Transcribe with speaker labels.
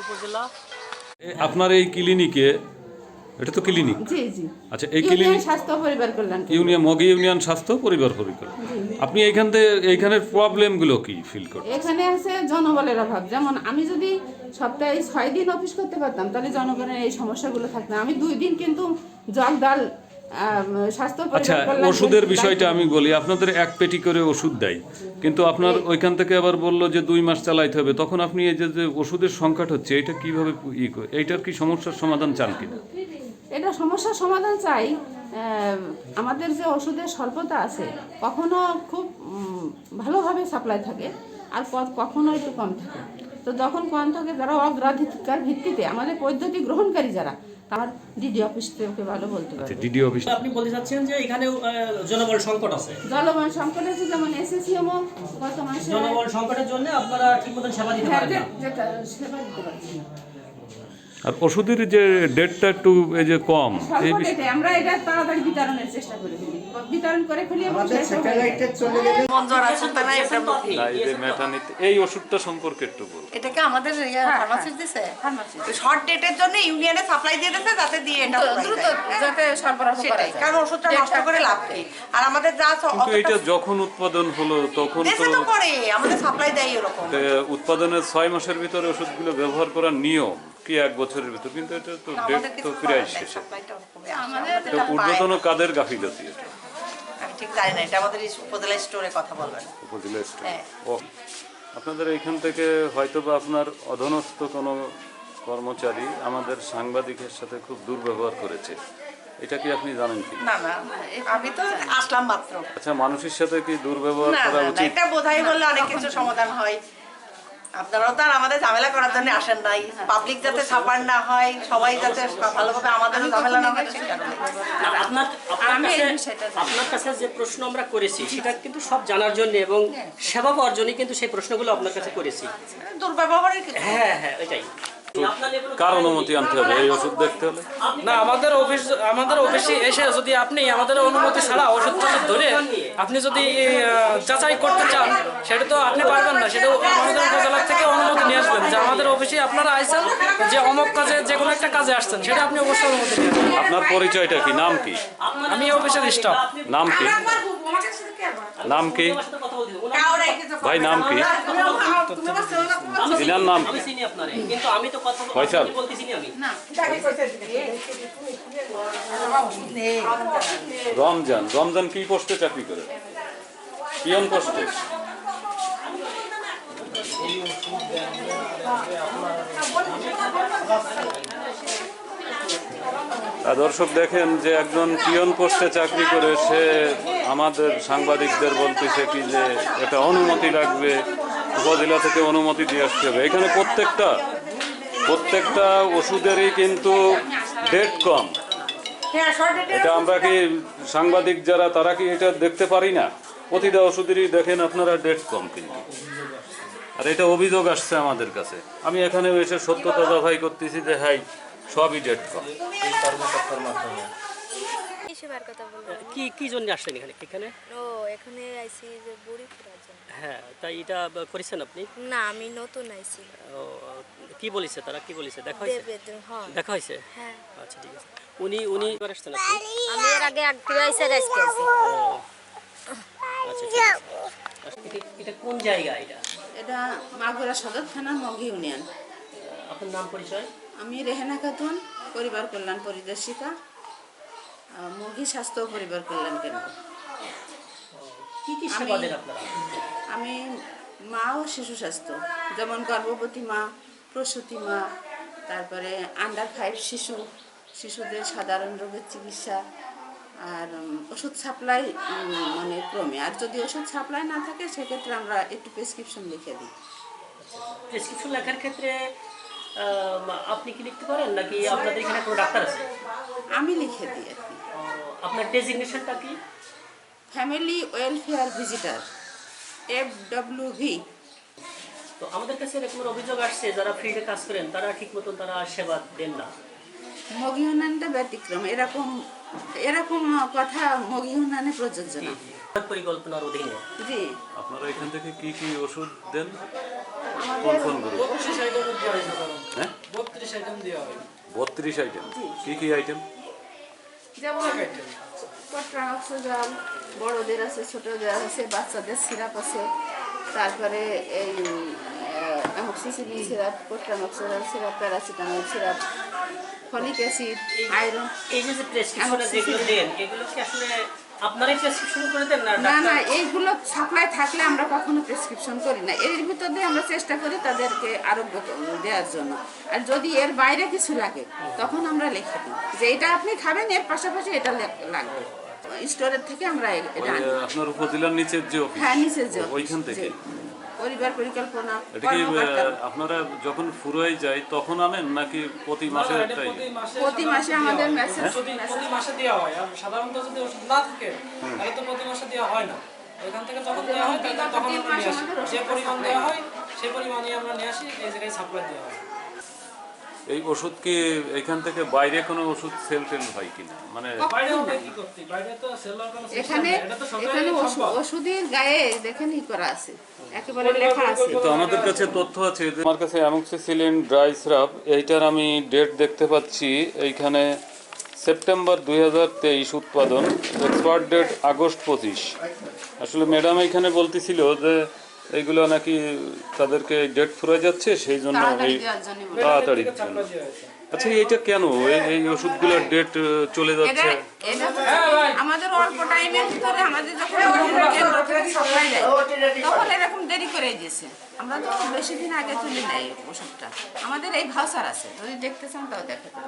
Speaker 1: উপজেলা।
Speaker 2: আপনার এই ক্লিনিকে এটা তো ক্লিনিক?
Speaker 3: জি জি।
Speaker 2: আচ্ছা এই
Speaker 3: ইউনিয়ন
Speaker 2: ক্লিনিক
Speaker 3: স্বাস্থ্য পরিবার কল্যাণ
Speaker 2: ইউনিয়ন মগি ইউনিয়ন স্বাস্থ্য পরিবার পরিকল্পনা আপনি এইখান থেকে এইখানের প্রবলেমগুলো কি ফিল করেন
Speaker 3: এখানে আছে জনবলের অভাব। যেমন আমি যদি সপ্তাহে ছয় দিন অফিস করতে পারতাম তাহলে জনগণের এই সমস্যাগুলো থাকতো। আমি দুই দিন কিন্তু জল ডাল স্বাস্থ্য
Speaker 2: আচ্ছা ওষুধের বিষয়টা আমি বলি আপনাদের এক পেটি করে ওষুধ দেয় কিন্তু আপনার ওইখান থেকে আবার বলল যে দুই মাস চালাইতে হবে তখন আপনি এই যে যে ওষুধের সংকট হচ্ছে এটা কীভাবে ই এইটার কি সমস্যার সমাধান চান কিনা?
Speaker 3: এটা সমস্যার সমাধান চাই আমাদের যে ওষুধের স্বল্পতা আছে কখনো খুব ভালোভাবে সাপ্লাই থাকে আর কখনো একটু কম থাকে। তো তখন থাকে যারা অগ্রাধিকার ভিত্তিতে আমাদের পদ্ধতি গ্রহণকারী যারা তার ডিডি অফিস থেকে ভালো বলতে পারে
Speaker 2: ডিডি অফিস
Speaker 1: আপনি বলতে চাচ্ছেন যে এখানে জনবল সংকট আছে?
Speaker 3: জনবল সংকট আছে যেমন এসএসিএমও গত মাসে
Speaker 1: জনবল সংকটের জন্য আপনারা ঠিকমতো সেবা দিতে পারেন না।
Speaker 3: হ্যাঁ, যেটা সেবা দিতে পারেন না।
Speaker 2: আর ওষুধের যে ডেটটা একটু এই যে কম এই বিষয়ে
Speaker 3: আমরা এটা তাড়াতাড়ি বিতরণের চেষ্টা করে বিতরণ করে ফেলি
Speaker 4: আমাদের স্যাটেলাইটে চলে গেলে
Speaker 5: মঞ্জুর আছে তা না এটা
Speaker 2: না, এই যে ম্যাটারনিটি এই ওষুধটা সম্পর্কে একটু বলুন।
Speaker 5: এটাকে আমাদের ফার্মাসিস্ট দিছে?
Speaker 3: Pharmacist।
Speaker 5: শর্ট ডেটের জন্য ইউনিয়নে সাপ্লাই দিয়ে দিতে যাতে দিয়ে এটা
Speaker 3: দ্রুত।
Speaker 5: হ্যাঁ,
Speaker 3: যাতে সরবরাহ করা
Speaker 5: সেটাই
Speaker 3: যায়।
Speaker 5: কারণ ওষুধটা নষ্ট করে লাভ কি আর আমাদের যা
Speaker 2: কিন্তু এটা যখন উৎপাদন হলো তখন তো
Speaker 5: করে আমাদের সাপ্লাই দেয় এরকম।
Speaker 2: উৎপাদনের ছয় মাসের ভিতরে ওষুধগুলো ব্যবহার করার নিয়ম। কি এক বছরের ভিতর কিন্তু এটা তো ডেট তো প্রায় শেষে তো
Speaker 5: এটা
Speaker 2: ঊর্ধ্বতন কাদের গাফিলতি এটা?
Speaker 5: ঠিক জানি না এটা আমাদের উপজেলা স্টোরে কথা বলবেন
Speaker 2: উপজেলা স্টোর।
Speaker 5: হ্যাঁ।
Speaker 2: ও আপনাদের এখান থেকে হয়তো বা আপনার অধনস্থ কোনো কর্মচারী আমাদের সাংবাদিকের সাথে খুব দুর্ব্যবহার করেছে। এটা কি আপনি জানেন কি?
Speaker 5: না না আমি তো আসলাম মাত্র।
Speaker 2: আচ্ছা মানুষের সাথে কি দুর্ব্যবহার করা উচিত?
Speaker 5: এটা বোঝাই বললে অনেক কিছু সমাধান হয়। আপনারাও তো আর আমাদের ঝামেলা করার জন্য আসেন নাই। পাবলিক যাতে ছাপার না হয় সবাই যাতে ভালোভাবে আমাদেরও ঝামেলা না হয় সেই কারণে
Speaker 1: আপনার আপনার কাছে যে প্রশ্ন আমরা করেছি সেটা কিন্তু সব জানার জন্য এবং সেবা পাওয়ার জন্য কিন্তু সেই প্রশ্নগুলো আপনার কাছে করেছি।
Speaker 5: দুর্ব্যবহারের কিছু।
Speaker 1: হ্যাঁ হ্যাঁ ওইটাই।
Speaker 2: কার অনুমতি আনতে হবে? এই ওষুধ দেখতে হলে।
Speaker 6: না আমাদের অফিস আমাদের অফিসে এসে যদি আপনি আমাদের অনুমতি ছাড়া ওষুধ টষুধ ধরে আপনি যদি যাচাই করতে চান সেটা তো আপনি পারবেন না। সেটা আমাদের উপজেলা থেকে অনুমতি নিয়ে আসবেন যে আমাদের অফিসে আপনারা আইসেন যে অমক কাজে যে কোনো একটা কাজে আসছেন সেটা আপনি অবশ্যই অনুমতি নিয়ে
Speaker 2: আপনার পরিচয়টা কি? নাম কি?
Speaker 6: আমি অফিসের স্টাফ
Speaker 2: নাম কি? নাম কি? ভাই নাম কি? দিনার নাম
Speaker 1: আমি
Speaker 2: কি
Speaker 1: চিনি আপনারে কিন্তু আমি তো কথা বলতে
Speaker 2: ফয়সাল।
Speaker 1: বলতেছি না আমি।
Speaker 2: রমজান রমজান কি পোস্টে চাকরি করে? পিয়ন পোস্টে দর্শক দেখেন যে একজন পিয়ন পোস্টে চাকরি করে সে আমাদের সাংবাদিকদের বলতেছে কি যে এটা অনুমতি লাগবে, উপজেলা থেকে অনুমতি দিয়ে আসতে হবে। এখানে প্রত্যেকটা প্রত্যেকটা ওষুধেরই কিন্তু ডেট কম। এটা আমরা কি সাংবাদিক যারা, তারা কি এটা দেখতে পারি না? প্রতিটা ওষুধেরই দেখেন আপনারা ডেট কম কিন্তু। আর এটা অভিযোগ আসছে আমাদের কাছে। আমি এখানে এসে সত্যতা দফাই করতেছি যে হ্যাঁ সবই ডেট কম।
Speaker 7: কি সেবার কথা বলব
Speaker 1: কি কি জন্য আসলেন এখানে? এখানে?
Speaker 7: ও এখানে আইছি যে বুড়ি জন্য।
Speaker 1: হ্যাঁ তাই এটা করেছেন আপনি?
Speaker 7: না আমি নতুন আইছি
Speaker 1: ও, কি বলেছে তারা? কি বলেছে? দেখা হয়েছে?
Speaker 7: দেবে তো- হ্যাঁ।
Speaker 1: দেখা হয়েছে?
Speaker 7: হ্যাঁ।
Speaker 1: আচ্ছা ঠিক আছে। উনি উনি এবার আসছেন আপনি?
Speaker 7: আমি এর আগে আজকে আইছি
Speaker 1: আচ্ছা ঠিক আছে। এটা- এটা কোন জায়গা এটা?
Speaker 3: এটা মাগুরা সদর থানা মগি ইউনিয়ন।
Speaker 1: আপনার নাম পরিচয়?
Speaker 3: আমি রেহেনা খাতুন পরিবার কল্যাণ পরিদর্শিকা। মগি স্বাস্থ্য পরিবার কল্যাণ কেন্দ্র।
Speaker 1: কি কি সেবা
Speaker 3: আমি-
Speaker 1: দেন আপনারা?
Speaker 3: আমি মা ও শিশু স্বাস্থ্য যেমন গর্ভবতী মা প্রসূতি মা তারপরে আন্ডার ফাইভ শিশু শিশুদের সাধারণ রোগের চিকিৎসা আর ওষুধ সাপ্লাই মানে ক্রমে। আর যদি ওষুধ সাপ্লাই না থাকে সেক্ষেত্রে আমরা একটু প্রেসক্রিপশন লিখে দিই।
Speaker 1: প্রেসক্রিপশন লেখার ক্ষেত্রে আপনি কি লিখতে পারেন নাকি আপনাদের এখানে কোনো ডাক্তার আছে?
Speaker 3: আমি লিখে দিই আর কি।
Speaker 1: আপনার ডেজিগনেশনটা কি?
Speaker 3: Family welfare visitor F W V
Speaker 1: তো আমাদের কাছে এরকম অভিযোগ আসছে যারা ফিল্ডে কাজ করেন তারা ঠিক মতন তারা সেবা দেন না?
Speaker 3: মগিউনানটা ব্যতিক্রম এরকম এরকম কথা মগি উন্নয়নে প্রযোজ্য না।
Speaker 1: পরিকল্পনার অধীনে।
Speaker 3: জি।
Speaker 2: আপনারা এখান থেকে কি কি ওষুধ দেন? কোন কোন হ্যাঁ?
Speaker 6: বত্রিশ আইটেম দেওয়া হয়।
Speaker 2: বত্রিশ আইটেম। কি কি আইটেম?
Speaker 3: যেমন পট্রাক্সোজল বড়দের আছে, ছোটদের আছে, বাচ্চাদের সিরাপ আছে। তারপরে এই amoxicillin syrup পট্রামক্সোজল syrup, paracetamol syrup. Folic acid iron.
Speaker 1: এই যে যে প্রেসক্রিপশনে যেগুলো দেন এগুলো কি আসলে আপনারাই প্রেসক্রিপশন করে দেন না
Speaker 3: না না এইগুলো সাপ্লাই থাকলে আমরা কখনো প্রেসক্রিপশন করি না। এর ভিতর দিয়ে আমরা চেষ্টা করি তাদেরকে আরোগ্য দেওয়ার জন্য। আর যদি এর বাইরে কিছু লাগে তখন আমরা লিখে দিই যে এটা আপনি খাবেন এর পাশাপাশি এটা লাগবে। স্টোরের থেকে আমরা এটা
Speaker 2: আপনার উপজেলার নিচের যে
Speaker 3: হ্যাঁ নিচের যে
Speaker 2: ওইখান থেকে?
Speaker 3: পরিবার পরিকল্পনা
Speaker 2: এটা কি আপনারা যখন ফুরোয় যায় তখন আনেন নাকি প্রতি মাসে একটাই?
Speaker 6: প্রতি মাসে
Speaker 3: আমাদের মেসেজ-
Speaker 6: প্রতি মাসে দেওয়া হয়। আর সাধারণত যদি ওষুধ না থাকে তাহলে তো প্রতি মাসে দেওয়া হয় না। এখান থেকে যখন দেওয়া হয় তখন যে পরিমাণ দেওয়া হয়। সেই পরিমাণই আমরা নিয়ে আসি এই জায়গায় সাপ্লাই দেওয়া হয়।
Speaker 2: এই ওষুধ কি এখান থেকে বাইরে কোনো ওষুধ সেল টেল হয় কিনা? মানে
Speaker 6: বাইরে হবে কি করতে? বাইরে তো সেলার কোনো system
Speaker 3: এখানে
Speaker 6: নেই। এটা তো সরকারি
Speaker 3: এখানে ওষুধের গায়ে দেখেন ই করা আছে একেবারে লেখা আছে।
Speaker 2: তো আমাদের কাছে তথ্য আছে আমার কাছে অ্যামক্সিসিলিন ড্রাই সিরাপ এইটার আমি ডেট দেখতে পাচ্ছি এইখানে সেপ্টেম্বর দুই হাজার তেইশ উৎপাদন এক্সপায়ার ডেট আগস্ট পঁচিশ। আসলে ম্যাডাম এখানে বলতেছিল যে এইগুলো নাকি তাদেরকে ডেট ফুরে যাচ্ছে সেই জন্য
Speaker 3: তাড়াতাড়ি
Speaker 2: এই আচ্ছা এইটা কেন? এই- ওষুধগুলোর ডেট চলে যাচ্ছে।
Speaker 3: আমাদের অল্প টাইমের ভিতরে আমাদের যখন কেন্দ্র থেকে তখন এরকম দেরি করে দিয়েছে। আমরা তো বেশি দিন আগে তুলে নেই ওষুধটা। আমাদের এই ভাউচার আছে যদি দেখতে চান তাও দেখাতে।